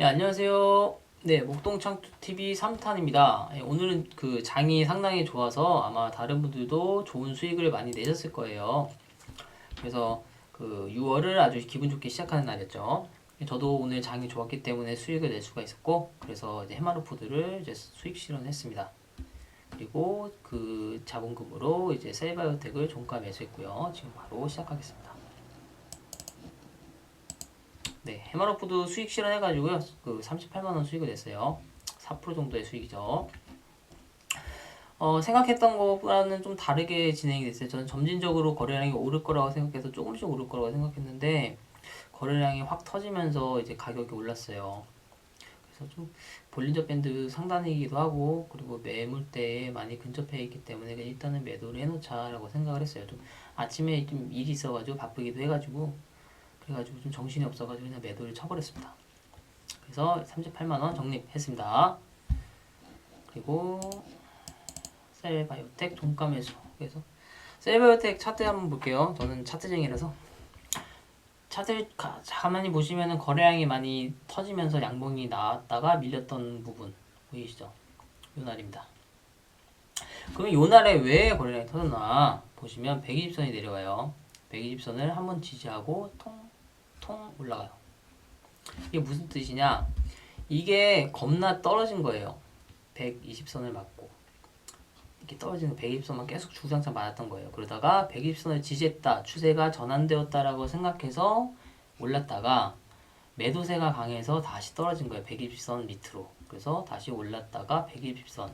예, 안녕하세요. 네, 목동창투TV 3탄입니다. 예, 오늘은 그 장이 상당히 좋아서 아마 다른 분들도 좋은 수익을 많이 내셨을 거예요. 그래서 그 6월을 아주 기분 좋게 시작하는 날이었죠. 예, 저도 오늘 장이 좋았기 때문에 수익을 낼 수가 있었고, 그래서 이제 해마루푸드를 이제 수익 실현했습니다. 그리고 그 자본금으로 이제 셀바이오텍을 종가 매수했고요. 지금 바로 시작하겠습니다. 네, 해마로푸드 수익 실현해가지고요. 그 38만 원 수익을 냈어요. 4% 정도의 수익이죠. 어, 생각했던 것보다는 좀 다르게 진행이 됐어요. 저는 점진적으로 거래량이 오를 거라고 생각해서 조금씩 오를 거라고 생각했는데 거래량이 확 터지면서 이제 가격이 올랐어요. 그래서 좀 볼린저 밴드 상단이기도 하고 그리고 매물대에 많이 근접해 있기 때문에 일단은 매도를 해놓자라고 생각을 했어요. 좀 아침에 좀 일이 있어가지고 바쁘기도 해가지고 그래가지고 좀 정신이 없어가지고 그냥 매도를 쳐버렸습니다. 그래서 38만 원 적립했습니다. 그리고 셀바이오텍 종가 매수. 그래서 셀바이오텍 차트 한번 볼게요. 저는 차트쟁이라서 차트 가, 가만히 보시면은 거래량이 많이 터지면서 양봉이 나왔다가 밀렸던 부분 보이시죠? 요 날입니다. 그럼 요 날에 왜 거래량이 터졌나 보시면 120선이 내려가요. 120선을 한번 지지하고 통 통 올라가요. 이게 무슨 뜻이냐? 이게 겁나 떨어진 거예요. 120선을 맞고 이렇게 떨어지는 120선만 계속 주장창 맞았던 거예요. 그러다가 120선을 지지했다, 추세가 전환되었다라고 생각해서 올랐다가 매도세가 강해서 다시 떨어진 거예요. 120선 밑으로. 그래서 다시 올랐다가 120선,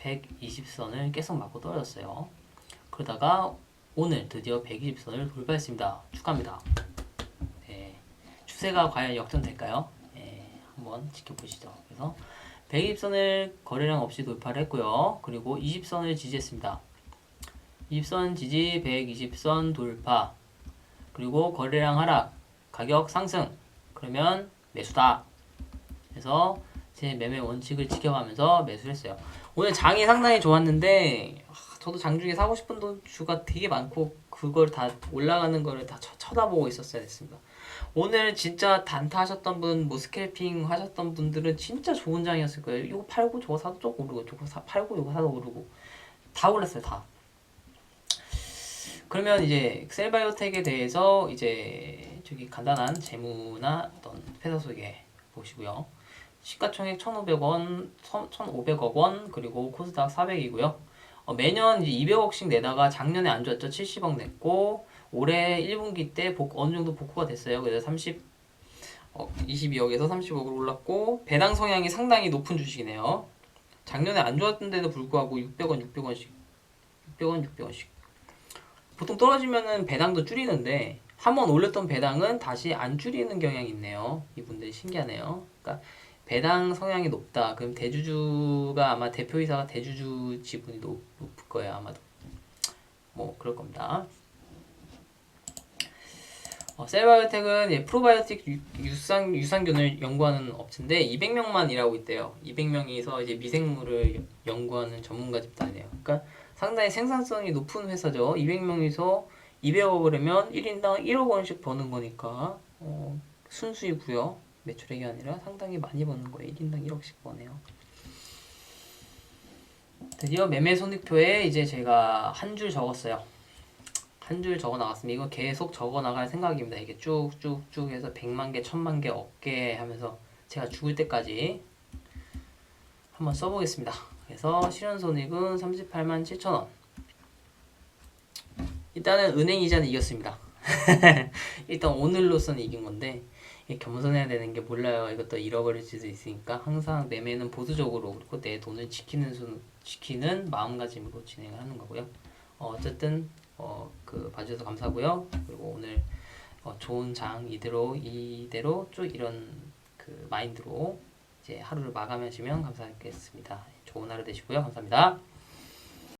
120선을 계속 맞고 떨어졌어요. 그러다가 오늘 드디어 120선을 돌파했습니다. 축하합니다. 네, 추세가 과연 역전될까요? 네, 한번 지켜보시죠. 그래서 120선을 거래량 없이 돌파를 했고요. 그리고 20선을 지지했습니다. 20선 지지, 120선 돌파. 그리고 거래량 하락, 가격 상승. 그러면 매수다. 그래서 제 매매 원칙을 지켜가면서 매수를 했어요. 오늘 장이 상당히 좋았는데 아, 저도 장중에 사고 싶은 돈 주가 되게 많고 그걸 다 올라가는 거를 다 쳐, 쳐다보고 있었어야 됐습니다. 오늘 진짜 단타 하셨던 분, 뭐 스캘핑 하셨던 분들은 진짜 좋은 장이었을 거예요. 이거 팔고 저거 사도 좀 오르고 저거 사, 팔고 이거 사도 오르고 다 올랐어요 다. 그러면 이제 셀바이오텍에 대해서 이제 저기 간단한 재무나 어떤 회사 소개 보시고요. 시가총액 1,500원, 1,500억 원, 그리고 코스닥 400이고요. 어, 매년 이제 200억씩 내다가 작년에 안 좋았죠. 70억 냈고 올해 1분기 때 복, 어느 정도 복구가 됐어요. 그래서 30 어, 22억에서 30억으로 올랐고 배당 성향이 상당히 높은 주식이네요. 작년에 안 좋았던데도 불구하고 600원, 600원씩 600원, 600원씩 보통 떨어지면은 배당도 줄이는데 한 번 올렸던 배당은 다시 안 줄이는 경향이 있네요. 이분들이 신기하네요. 그러니까 배당 성향이 높다. 그럼 대주주가 아마 대표이사가 대주주 지분이 높, 높을 거예요. 아마도. 뭐 그럴 겁니다. 어, 셀바이오텍은 예, 프로바이오틱 유, 유산, 유산균을 연구하는 업체인데 200명만 일하고 있대요. 200명이서 이제 미생물을 연구하는 전문가 집단이에요. 그러니까 상당히 생산성이 높은 회사죠. 200명이서 200억을 하면 1인당 1억 원씩 버는 거니까 어, 순수이고요. 매출액이 아니라 상당히 많이 버는 거예요. 1인당 1억씩 버네요. 드디어 매매 손익표에 이제 제가 한 줄 적었어요. 한 줄 적어 나갔습니다. 이거 계속 적어 나갈 생각입니다. 이게 쭉쭉쭉 해서 100만 개, 1000만 개, 억개 하면서 제가 죽을 때까지 한번 써보겠습니다. 그래서 실현 손익은 38만 7천 원. 일단은 은행 이자는 이겼습니다. 일단 오늘로서는 이긴 건데 겸손해야 되는 게 몰라요. 이것도 잃어버릴 수도 있으니까 항상 매매는 보수적으로 그리고 내 돈을 지키는 수, 지키는 마음가짐으로 진행을 하는 거고요. 어, 어쨌든 어, 그 봐주셔서 감사하고요. 그리고 오늘 어, 좋은 장 이대로 이대로 쭉 이런 그 마인드로 이제 하루를 마감하시면 감사하겠습니다. 좋은 하루 되시고요. 감사합니다.